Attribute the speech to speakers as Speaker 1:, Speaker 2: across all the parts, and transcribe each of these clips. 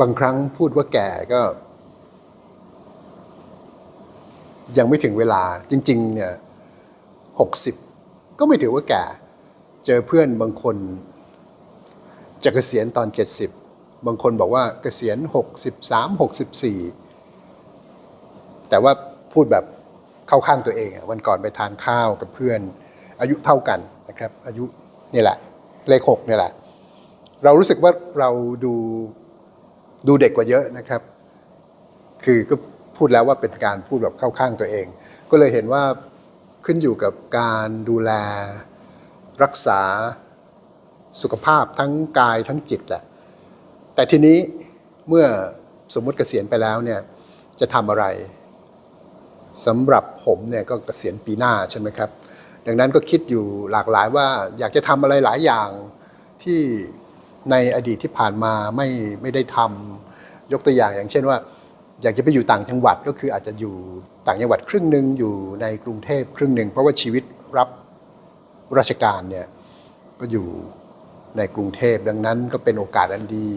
Speaker 1: บางครั้งพูดว่าแก่ก็ ยังไม่ถึงเวลาจริง ๆ เนี่ยหกสิบก็ไม่ถือว่าแก่ เจอเพื่อนบางคน จะเกษียณตอนเจ็ดสิบบางคนบอกว่าเกษียณหกสิบสามหกสิบสี่แต่ว่าพูดแบบเข้าข้างตัวเองวันก่อนไปทานข้าวกับเพื่อน อายุเท่ากันนะครับ อายุนี่แหละเลขหกนี่แหละ เรารู้สึกว่าเราดู ดูเด็กกว่าเยอะนะครับ คือก็พูดแล้วว่าเป็นการพูดแบบเข้าข้างตัวเอง ก็เลยเห็นว่าขึ้นอยู่กับการดูแลรักษาสุขภาพทั้งกายทั้งจิตแหละ แต่ทีนี้เมื่อสมมุติเกษียณไปแล้วเนี่ยจะทำอะไรสำหรับผมเนี่ยก็เกษียณปีหน้าใช่ไหมครับ ดังนั้นก็คิดอยู่หลากหลายว่าอยากจะทำอะไรหลายอย่างที่ ในอดีตที่ผ่านมาไม่ไม่ได้ทำยกตัวอย่างอย่างเช่นว่า อยากจะไปอยู่ต่างจังหวัดก็คืออาจจะอยู่ต่างจังหวัดครึ่งหนึ่งอยู่ในกรุงเทพครึ่งหนึ่งเพราะว่าชีวิตรับราชการเนี่ยก็อยู่ในกรุงเทพดังนั้นก็เป็นโอกาสอันดี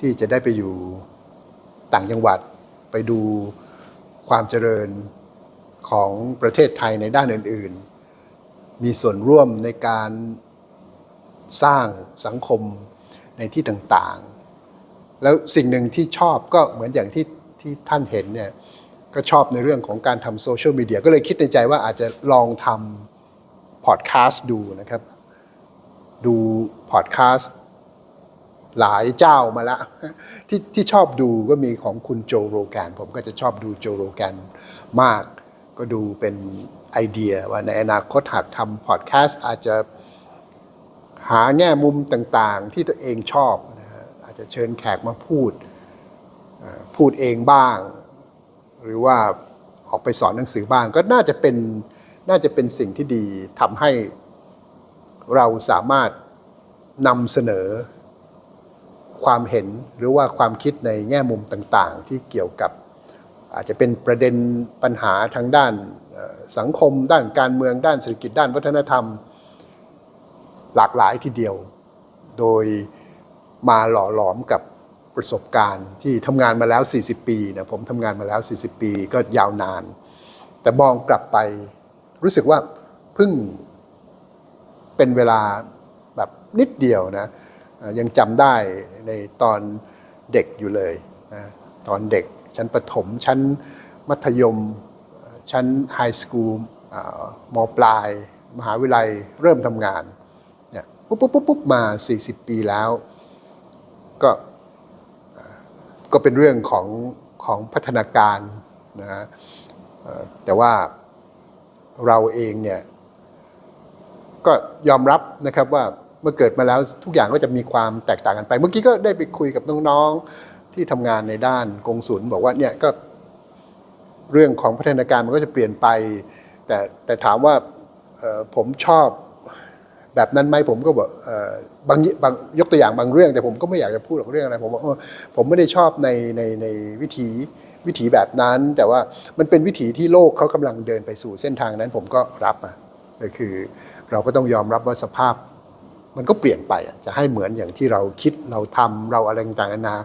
Speaker 1: ที่จะได้ไปอยู่ต่างจังหวัดไปดูความเจริญของประเทศไทยในด้านอื่น ๆ มีส่วนร่วมในการสร้างสังคม ในที่ต่างๆ แล้วสิ่งหนึ่งที่ชอบก็เหมือนอย่างที่ที่ท่านเห็นเนี่ยก็ชอบในเรื่องของการทำโซเชียลมีเดียก็เลยคิดในใจว่าอาจจะลองทำพอดแคสต์ดูนะครับ ดูพอดแคสต์หลายเจ้ามาแล้วที่ที่ชอบดูก็มีของคุณโจโรแกน ผมก็จะชอบดูโจโรแกนมาก ก็ดูเป็นไอเดียว่าในอนาคตหากทำพอดแคสต์อาจจะ หาแง่มุมต่างๆ ที่ตัวเองชอบนะฮะอาจจะเชิญแขกมาพูด พูดเองบ้าง หรือว่าออกไปสอนหนังสือบ้าง ก็น่าจะเป็นน่าจะเป็นสิ่งที่ดีทำให้เราสามารถนำเสนอความเห็นหรือว่าความคิดในแง่มุมต่างๆ ที่เกี่ยวกับอาจจะเป็นประเด็นปัญหาทางด้านสังคม ด้านการเมืองด้านเศรษฐกิจด้านวัฒนธรรม หลากหลายทีเดียว โดยมาหล่อหลอมกับประสบการณ์ที่ทำงานมาแล้ว 40 ปีนะผมทำงานมาแล้ว 40 ปีก็ยาวนาน แต่มองกลับไปรู้สึกว่าเพิ่งเป็นเวลาแบบนิดเดียวนะยังจำได้ในตอนเด็กอยู่เลยนะตอนเด็กชั้นประถม ชั้นมัธยม ชั้นไฮสคูลอ่ามปลาย มหาวิทยาลัยเริ่มทำงาน ปุ๊บปุ๊บปุ๊บปุ๊บมา 40 ปีแล้ว ก็ก็เป็นเรื่องของของพัฒนาการนะฮะแต่ว่าเราเองเนี่ยก็ยอมรับนะครับว่าเมื่อเกิดมาแล้วทุกอย่างก็จะมีความแตกต่างกันไป เมื่อกี้ก็ได้ไปคุยกับน้องๆที่ทำงานในด้านกงสุลบอกว่าเนี่ยก็เรื่องของพัฒนาการมันก็จะเปลี่ยนไป แต่แต่ถามว่าผมชอบ แบบนั้นไหมผมก็บอกบางบางยกตัวอย่างบางเรื่อง แต่ผมก็ไม่อยากจะพูดหรอกเรื่องอะไรผมบอกผมไม่ได้ชอบในในในวิถีวิถีแบบนั้น แต่ว่ามันเป็นวิถีที่โลกเขากำลังเดินไปสู่เส้นทางนั้น ผมก็รับอะก็คือเราก็ต้องยอมรับว่าสภาพ มันก็เปลี่ยนไปจะให้เหมือนอย่างที่เราคิดเราทำเราอะไรต่างๆนานา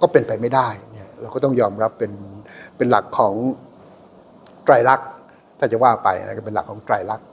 Speaker 1: ก็เป็นไปไม่ได้เนี่ยเราก็ต้องยอมรับเป็นเป็นหลักของไตรลักษณ์ถ้าจะว่าไปนะก็เป็นหลักของไตรลักษณ์